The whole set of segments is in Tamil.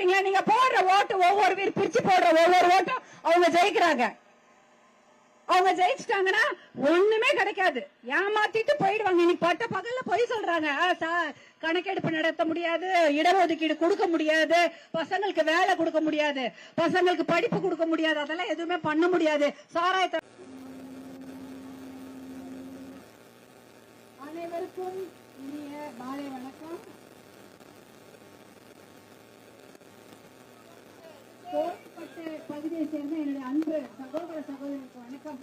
நினைக்கிறீங்களா நீங்க போடுற ஓட்டு ஒவ்வொரு வீர் பிரிச்சு போடுற ஒவ்வொரு ஓட்டும் அவங்க ஜெயிக்கிறாங்க. அவங்க ஜெயிச்சிட்டாங்கன்னா ஒண்ணுமே கிடைக்காது. ஏமாத்திட்டு போயிடுவாங்க. இன்னைக்கு பட்ட பகல்ல போய் சொல்றாங்க. ஆ, கணக்கெடுப்பு நடத்த முடியாது இடஒதுக்கீடு கொடுக்க முடியாது பசங்களுக்கு வேலை கொடுக்க முடியாது பசங்களுக்கு படிப்பு கொடுக்க முடியாது அதெல்லாம் எதுவுமே பண்ண முடியாது. சாராயத்தை அனைவருக்கும் இனிய மாலை வணக்கம். கோட்பட்டு பகுதியை சேர்ந்த என்னுடைய அன்பு சகோதர சகோதரிக்கு வணக்கம்.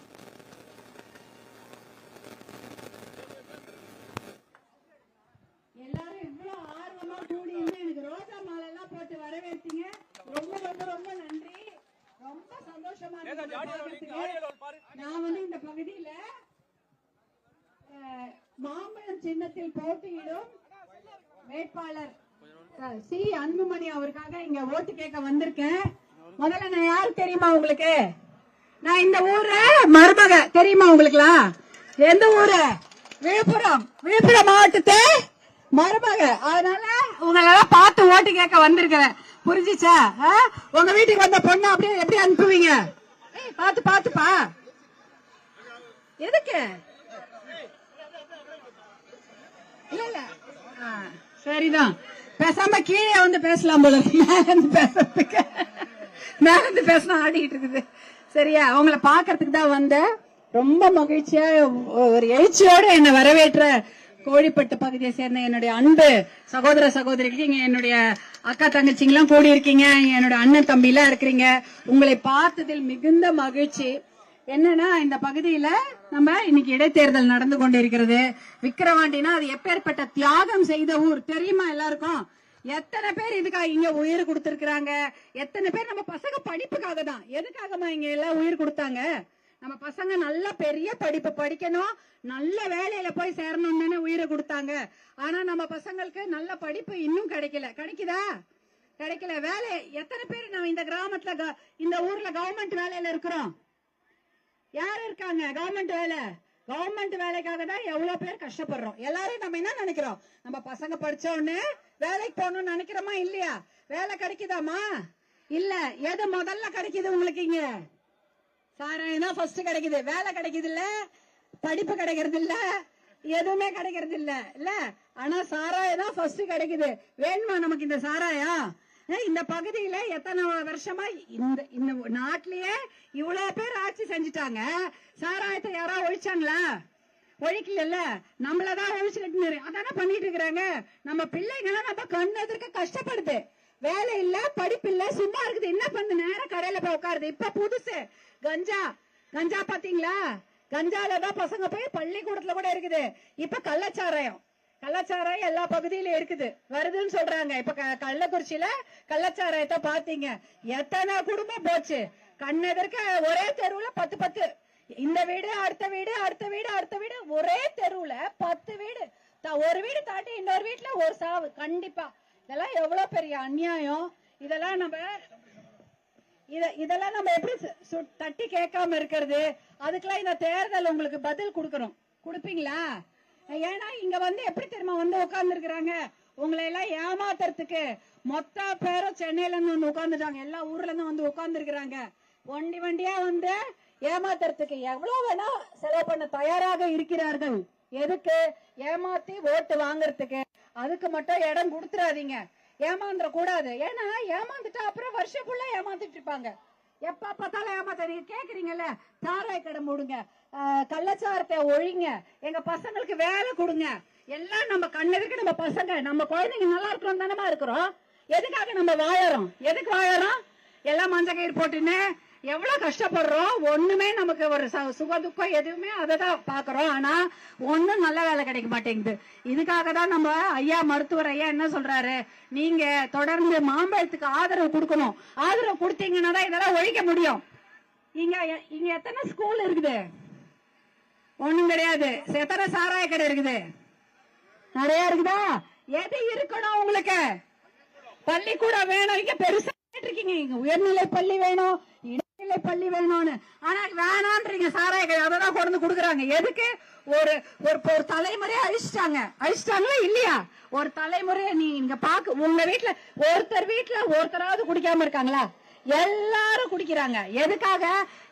எல்லாரும் இவ்வளவு ஆர்வமா கூடி இருந்து எனக்கு ரோஜா மாலை எல்லாம் போட்டு வரவேற்றீங்க ரொம்ப ரொம்ப ரொம்ப நன்றி. ரொம்ப சந்தோஷமா இருக்கு. நான் வந்து இந்த பகுதியில மாம்பழம் சின்னத்தில் போட்டியிடும் வேட்பாளர் சி. அன்புமணி அவருக்காக இங்க ஓட்டு கேட்க வந்திருக்கேன். முதல்ல நான் யாரு தெரியுமா உங்களுக்கு? நான் இந்த ஊர்ல மருமக தெரியுமா உங்களுக்குலாம் எந்த ஊரு? விழுப்புரம். விழுப்புரம் மாவட்டத்தை மருமக. அதனால உங்களெல்லாம் பார்த்து ஓட்டு கேட்க வந்திருக்கிறேன். புரிஞ்சுச்சா? உங்க வீட்டுக்கு வந்த பொண்ணு அப்படியே எப்படி அனுப்புவீங்க? பாத்து பார்த்து பார்த்துப்பா. எதுக்கு? இல்ல இல்ல. சரிதான். பேசாம கீழே வந்து பேசலாம் போல மேல இருந்து பேசுறதுக்கு. மேல இருந்து பேசணும் ஆடிக்கிட்டு இருக்குது. சரியா? அவங்கள பாக்குறதுக்கு தான் வந்தேன். ரொம்ப மகிழ்ச்சியா ஒரு எழுச்சியோட என்னை வரவேற்ற கோழிப்பட்டு பகுதியை சேர்ந்த என்னுடைய அன்பு சகோதர சகோதரிகள் இங்க என்னுடைய அக்கா தங்கச்சிங்கெல்லாம் கூடி இருக்கீங்க என்னுடைய அண்ணன் தம்பி எல்லாம் இருக்கிறீங்க. உங்களை பார்த்ததில் மிகுந்த மகிழ்ச்சி. என்னன்னா இந்த பகுதியில நம்ம இன்னைக்கு இடைத்தேர்தல் நடந்து கொண்டிருக்கிறது. விக்கிரவாண்டினா அது எப்பேற்பட்ட தியாகம் செய்த ஊர். தெரியுமா எல்லாருக்கும்? எத்தனை பேர் இதுக்காக இங்க உயிர் கொடுத்திருக்கிறாங்க? எத்தனை பேர் நம்ம பசங்க படிப்புக்காக தான். எதுக்காகமா இங்க எல்லாம் உயிர் கொடுத்தாங்க? நம்ம பசங்க நல்ல பெரிய படிப்பு படிக்கணும். நல்ல வேலையில போய் சேரணும்னு தானே உயிரை கொடுத்தாங்க. ஆனா நம்ம பசங்களுக்கு நல்ல படிப்பு இன்னும் கிடைக்கல. கிடைக்குதா? கிடைக்கல. வேலை எத்தனை பேர் நம்ம இந்த கிராமத்துல க- இந்த ஊர்ல கவர்மெண்ட் வேலையில இருக்கிறோம்? யார் இருக்காங்க? கவர்மெண்ட் வேலை. கவர்மெண்ட் வேலைக்காக தான் எவ்வளவு பேர் கஷ்டப்படுறோம். எல்லாரும் நம்ம என்ன நினைக்கிறோம்? நம்ம பசங்க படிச்ச உடனே வேலைக்கு போகணும்னு நினைக்கிறோமா? இல்லையா? வேலை கிடைக்குதாமா இல்ல. எது முதல்ல கிடைக்குது உங்களுக்கு இங்க? சாராயம் தான் ஃபர்ஸ்ட் கிடைக்குது. வேலை கிடைக்குது இல்ல? படிப்பு கிடைக்கிறது இல்ல? எதுவுமே கிடைக்கிறது இல்ல. இல்ல. ஆனா சாராயம் தான் ஃபர்ஸ்ட் கிடைக்குது. வேணுமா நமக்கு இந்த சாராயம்? இந்த பகுதியில எத்தனை வருஷமா இந்த இந்த நாட்டிலேயே இவ்வளவு பேர் ஆட்சி செஞ்சுட்டாங்க. சாராயத்தை யாரா ஒழிச்சாங்களா? ஒழிக்கல நம்மளதான் ஒழிச்சுக்கிட்டு அதானே பண்ணிட்டு இருக்கிறாங்க நம்ம பிள்ளைங்களை நம்ம கண்ணு எதிர்க்க கஷ்டப்படுது. வேலை இல்ல படிப்பு இல்ல சும்மா இருக்குது. என்ன பண்ணு? நேரம் கடையில போய் உட்காருது. இப்ப புதுசு. கஞ்சா. கஞ்சா பாத்தீங்களா? கஞ்சாலதான் பசங்க போய் பள்ளிக்கூடத்துல கூட இருக்குது. இப்ப கள்ளச்சாராயம். கள்ளச்சாராயம் எல்லா பகுதியிலும் இருக்குது. வருதுன்னு சொல்றாங்க. இப்ப க- கள்ளக்குறிச்சியில கள்ளச்சாராயத்தை பாத்தீங்க எத்தனை குடும்பம் போச்சு? கண்ணெதிர்க்க ஒரே தெருவுல பத்து பத்து. இந்த வீடு அடுத்த வீடு அடுத்த வீடு அடுத்த வீடு. ஒரே தெருவுல பத்து வீடு. ஒரு வீடு தாண்டி இன்னொரு வீட்டுல ஒரு சாவு. கண்டிப்பா. இதெல்லாம் எவ்வளவு பெரிய அநியாயம். இதெல்லாம் நம்ம இத இதெல்லாம் நம்ம எப்படி தட்டி கேட்காம இருக்கிறது? அதுக்கெல்லாம் இந்த தேர்தல் உங்களுக்கு பதில் கொடுக்கணும். கொடுப்பீங்களா? ஏன்னா இங்க வந்து எப்படி தெரியுமா வந்து உட்கார்ந்து இருக்கிறாங்க உங்களை எல்லாம் ஏமாத்துறதுக்கு மொத்த பேரும் சென்னையில இருந்து வந்து உட்கார்ந்துட்டாங்க எல்லா ஊர்ல இருந்து வந்து உட்கார்ந்து இருக்கிறாங்க வண்டி வண்டியா வந்து ஏமாத்துறதுக்கு எவ்வளவு வேணா செலவு பண்ண தயாராக இருக்கிறார்கள். எதுக்கு? ஏமாத்தி ஓட்டு வாங்குறதுக்கு. அதுக்கு மட்டும் இடம் கொடுத்துடாதீங்க ஏமாந்துட கூடாது ஏன்னா ஏமாந்துட்டா அப்புறம் வருஷம் ஃபுல்லா ஏமாத்திட்டு இருப்பாங்க. எப்ப பார்த்தாலும் ஏமாத்த நீங்க கேக்குறீங்கல்ல? தாராய் கடை மூடுங்க. கள்ளச்சாரத்தை ஒழிங்க. எங்க பசங்களுக்கு வேலை கொடுங்க. எல்லாம் நம்ம கண்ணெதுக்கு நம்ம பசங்க. நம்ம குழந்தைங்க நல்லா இருக்கிறோம் தானமா இருக்கிறோம். எதுக்காக நம்ம வாழறோம்? எதுக்கு வாழறோம்? எல்லாம் மஞ்சள் கயிறு போட்டுன்னு எவ்வளவு கஷ்டப்படுறோம்? ஒண்ணுமே நமக்கு ஒரு சுக துக்கம் எதுவுமே அதை தான் பாக்குறோம். ஆனா ஒண்ணும் நல்ல வேலை கிடைக்க மாட்டேங்குது. இதுக்காக தான் நம்ம ஐயா மருத்துவர் ஐயா என்ன சொல்றாரு? நீங்க தொடர்ந்து மாம்பழத்துக்கு ஆதரவு கொடுக்கணும். ஆதரவு கொடுத்தீங்கன்னா தான் இதெல்லாம் ஒழிக்க முடியும். இங்க இங்க எத்தனை ஸ்கூல் இருக்குது? ஒண்ணும் கிடையாது. எத்தனை சாராய கடை இருக்குது? நிறைய இருக்குதா? எது இருக்கணும் உங்களுக்கு? பள்ளிக்கூடம் வேணும். இங்க பெருசா இருக்கீங்க இங்க உயர்நிலை பள்ளி வேணும். மேல்நிலை பள்ளி வேணும்னு. ஆனா வேணான்றீங்க சாராய கடை அதை தான் கொண்டு கொடுக்குறாங்க. எதுக்கு? ஒரு ஒரு ஒரு தலைமுறையை அழிச்சிட்டாங்க. அழிச்சிட்டாங்களா இல்லையா? ஒரு தலைமுறையை நீங்க பாக்க உங்க வீட்டுல ஒருத்தர் வீட்டுல ஒருத்தராவது குடிக்காம இருக்காங்களா? எல்லாரும் குடிக்கிறாங்க. எதுக்காக?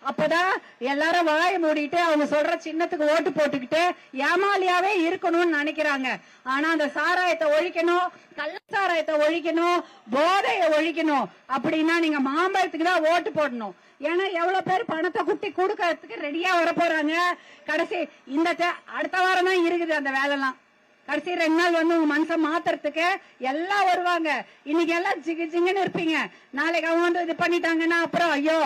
அப்பதான் எல்லாரும் வாய மூடிட்டு அவங்க சொல்ற சின்னத்துக்கு ஓட்டு போட்டுக்கிட்டு ஏமாலியாவே இருக்கணும்னு நினைக்கிறாங்க. ஆனா அந்த சாராயத்தை ஒழிக்கணும் கள்ள சாராயத்தை ஒழிக்கணும் போதையை ஒழிக்கணும். அப்படின்னா நீங்க மாம்பழத்துக்கு தான் ஓட்டு போடணும். ஏன்னா எவ்வளவு பேர் பணத்தை குட்டி கொடுக்கறதுக்கு ரெடியா வர போறாங்க கடைசி இந்த அடுத்த வாரம் தான் இருக்குது அந்த வேலைலாம். கடைசி ரெண்டு நாள் வந்து உங்க மனசை மாத்துறதுக்கு எல்லாம் வருவாங்க. இன்னைக்கு எல்லாம் ஜிகு ஜிங்குன்னு இருப்பீங்க. நாளைக்கு அவங்க வந்து இது பண்ணிட்டாங்கன்னா அப்புறம் ஐயோ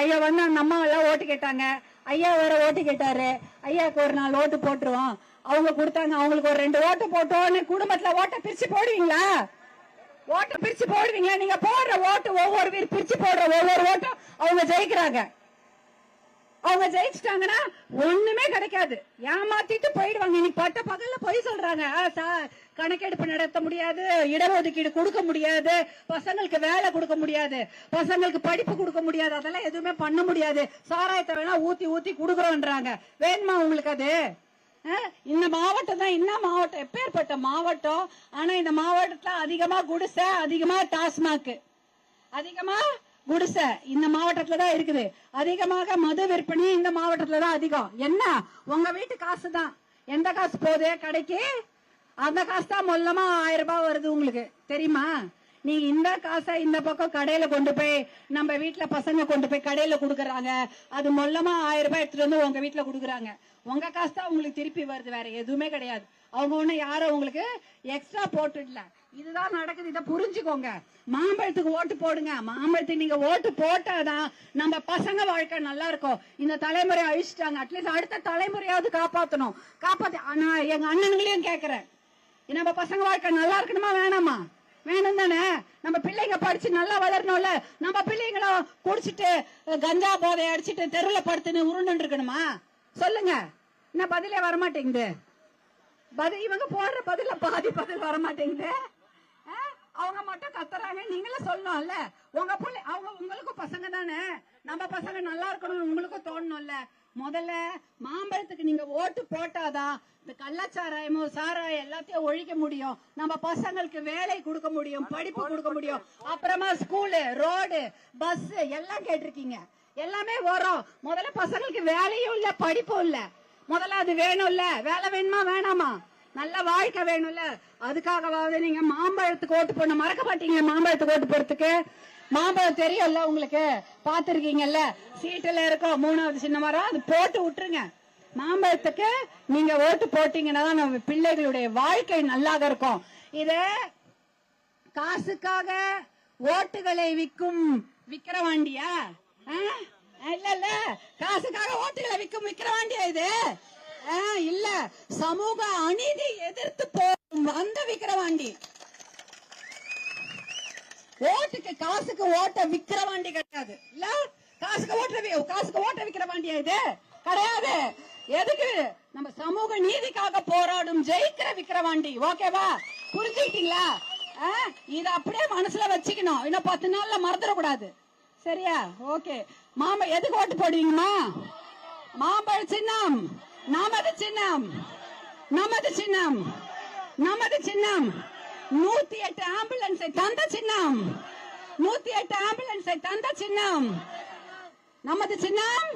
ஐயோ வந்து அந்த அம்மா எல்லாம் ஓட்டு கேட்டாங்க. ஐயா வேற ஓட்டு கேட்டாரு. ஐயாவுக்கு ஒரு நாள் ஓட்டு போட்டுருவோம். அவங்க கொடுத்தாங்க அவங்களுக்கு ஒரு ரெண்டு ஓட்டு போட்டோன்னு குடும்பத்துல ஓட்டை பிரிச்சு போடுவீங்களா? ஓட்டு பிரிச்சு போடுவீங்களா? நீங்க போடுற ஓட்டு ஒவ்வொரு பேர் பிரிச்சு போடுற ஒவ்வொரு ஓட்டும் அவங்க ஜெயிக்கிறாங்க. அவங்க ஜெயிச்சிட்டாங்கன்னா ஒண்ணுமே கிடைக்காது. ஏமாத்திட்டு போயிடுவாங்க. இன்னைக்கு பட்ட பகல்ல பொய் சொல்றாங்க. கணக்கெடுப்பு நடத்த முடியாது இடஒதுக்கீடு கொடுக்க முடியாது பசங்களுக்கு வேலை கொடுக்க முடியாது பசங்களுக்கு படிப்பு கொடுக்க முடியாது அதெல்லாம் எதுவுமே பண்ண முடியாது. சாராயத்தை வேணா ஊத்தி ஊத்தி கொடுக்குறோன்றாங்க. வேணுமா உங்களுக்கு அது? இந்த மாவட்டம் தான் என்ன மாவட்டம்? எப்பேற்பட்ட மாவட்டம்? ஆனா இந்த மாவட்டத்துல அதிகமா குடிசை அதிகமா டாஸ்மாக். அதிகமா குடிசை இந்த மாவட்டத்துல தான் இருக்குது. அதிகமாக மது விற்பனை இந்த மாவட்டத்துல தான் அதிகம். என்ன? உங்க வீட்டு காசு தான் எந்த காசு போகுது? கடைக்கு? அந்த காசு தான் மொல்லமா ஆயிரம் ரூபாய் வருது உங்களுக்கு. தெரியுமா? நீ இந்த காசை இந்த பக்கம் கடையில கொண்டு போய் நம்ம வீட்ல பசங்க கொண்டு போய் கடையில குடுக்கறாங்க. அது மொல்லமா ஆயிரம் ரூபாய் எடுத்துட்டு வந்து உங்க வீட்டுல குடுக்கறாங்க. உங்க காசு தான் உங்களுக்கு திருப்பி வருது வேற எதுவுமே கிடையாது. அவங்க ஒண்ணு யாரும் உங்களுக்கு எக்ஸ்ட்ரா போட்டுடல. இதுதான் நடக்குது. இதை புரிஞ்சுக்கோங்க. மாம்பழத்துக்கு ஓட்டு போடுங்க. மாம்பழத்துக்கு நீங்க ஓட்டு போட்டாதான் நம்ம பசங்க வாழ்க்கை நல்லா இருக்கும். இந்த தலைமுறை அழிச்சிட்டாங்க. அட்லீஸ்ட் அடுத்த தலைமுறையாவது காப்பாத்தணும். காப்பாத்தி ஆனா எங்க அண்ணனுங்களையும் கேக்குறேன் நம்ம பசங்க வாழ்க்கை நல்லா இருக்கணுமா? வேணாமா? வேணும் தானே? நம்ம பிள்ளைங்க படிச்சு நல்லா வளரணும்ல. நம்ம பிள்ளைங்களும் குடிச்சிட்டு கஞ்சா போதை அடிச்சிட்டு தெருவில் படுத்துன்னு உருண்டு இருக்கணுமா? சொல்லுங்க. என்ன பதிலே வரமாட்டேங்குது. பதில் இவங்க போடுற பதில பாதி பதில் வர மாட்டேங்குது அவங்க மட்டும் கத்துறாங்க. நீங்களும் சொல்லணும்ல. உங்க பிள்ளை அவங்க உங்களுக்கும் பசங்க தானே. நம்ம பசங்க நல்லா இருக்கணும் உங்களுக்கும் தோணணும்ல முதல்ல மாம்பழத்துக்கு நீங்க ஓட்டு போட்டாதான் இந்த கள்ளச்சாராயமோ சாராயம் எல்லாத்தையும் ஒழிக்க முடியும். நம்ம பசங்களுக்கு வேலை கொடுக்க முடியும் படிப்பு கொடுக்க முடியும். அப்புறமா ஸ்கூலு ரோடு பஸ் எல்லாம் கேட்டிருக்கீங்க. எல்லாமே வரும். முதல்ல பசங்களுக்கு வேலையும் இல்ல படிப்பும் இல்ல. முதல்ல அது வேணும்ல. வேலை வேணுமா வேணாமா? நல்ல வாழ்க்கை வேணும்ல. அதுக்காகவாவது நீங்க மாம்பழத்துக்கு ஓட்டு போட மறக்க மாட்டீங்க மாம்பழத்துக்கு ஓட்டு போறதுக்கு மாம்பழம் தெரியும்ல உங்களுக்கு? பாத்திருக்கீங்கல்ல சீட்டுல இருக்கும் மூணாவது சின்ன மரம் அது போட்டு விட்டுருங்க. மாம்பழத்துக்கு நீங்க ஓட்டு போட்டீங்கன்னா தான் நம்ம பிள்ளைகளுடைய வாழ்க்கை நல்லாக இருக்கும். இது காசுக்காக ஓட்டுகளை விற்கும் விக்கிரவாண்டியா இல்ல இல்ல காசுக்காக ஓட்டுகளை விற்கும் விக்கிரவாண்டியா இது? இல்ல. சமூக அநீதி எதிர்த்து போகும் வந்த விக்கிரவாண்டி. ஓட்டுக்கு காசுக்கு ஓட்ட விக்கிரவாண்டி கிடையாது. இல்ல காசுக்கு ஓட்ட காசுக்கு ஓட்ட விக்கிரவாண்டியா இது? கிடையாது. எதுக்கு? நம்ம சமூக நீதிக்காக போராடும் ஜெயிக்கிற விக்கிரவாண்டி. ஓகேவா புரிஞ்சுக்கிட்டீங்களா? இத அப்படியே மனசுல வச்சுக்கணும். இன்னும் பத்து நாள்ல மறந்துட கூடாது சரியா? ஓகே மாமா எதுக்கு ஓட்டு போடுவீங்கம்மா? மாம்பழ சின்னம். நமது சின்னம் நமது சின்னம் நமது சின்னம். நூத்தி எட்டு ஆம்புலன்ஸை தந்த சின்னம் நூத்தி எட்டு ஆம்புலன்ஸை தந்த சின்னம். நமது சின்னம்